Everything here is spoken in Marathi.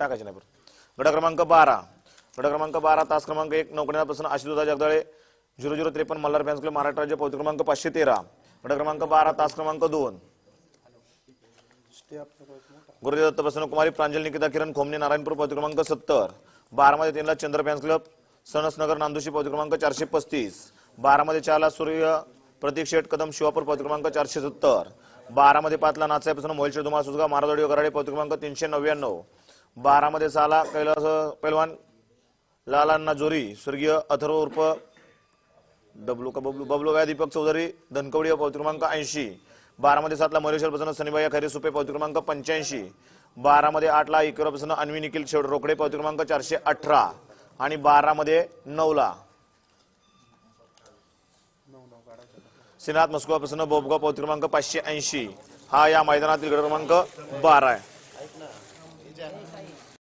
टाकायचे नाही बरं गट क्रमांक बारा. गट क्रमांक बारा तास क्रमांक एक नौकण्यापासून आशिषदादा जगदाळे झिरो झिरो त्रेपन्न मल्हार फॅन्स क्लब महाराष्ट्र राज्य पौत्र क्रमांक पाचशे तेरा. गट क्रमांक बारा तास क्रमांक दोन. गुरुदेव दत्त कुमारी प्रांजल निकिता किरण खोमने नारायणपूर पौत्र क्रमांक सत्तर. बारामध्ये तीनला चंद्र फॅन्स क्लब सणसनगर नांदुशी पौत्र क्रमांक चारशे पस्तीस. बारामध्ये चारला सूर्य प्रतीक शेठ कदम शिवापूर पौत्र क्रमांक चारशे सत्तर. बारामध्ये पाचला नाचायपासून मोहिल शेठ धुमाळ सुजगा महाराजवाडी वगराडे पौत्र क्रमांक तीनशे नव्याण्णव. बारामध्ये साला कैलास पैलवान लालांना जोरी स्वर्गीय अथर्व उर्फ डब्लू का बबलू? बबलू गाय दीपक चौधरी धनकवडी पौत्र क्रमांक ऐंशी. बारामध्ये सातला मयुरेश्वर प्रसन्न सनीबाई खरे सुपे पौत्र क्रमांक पंच्याऐंशी. बारामध्ये आठला इकरा प्रसन्न अन्वी निखिल शेवट रोकडे पौत्र क्रमांक चारशे अठरा. आणि बारामध्ये नऊला श्रीनाथ मस्को प्रसन्न बोबगाव पौत्र क्रमांक पाचशे ऐंशी. हा या मैदानातील गट क्रमांक बारा आहे. 可以可以。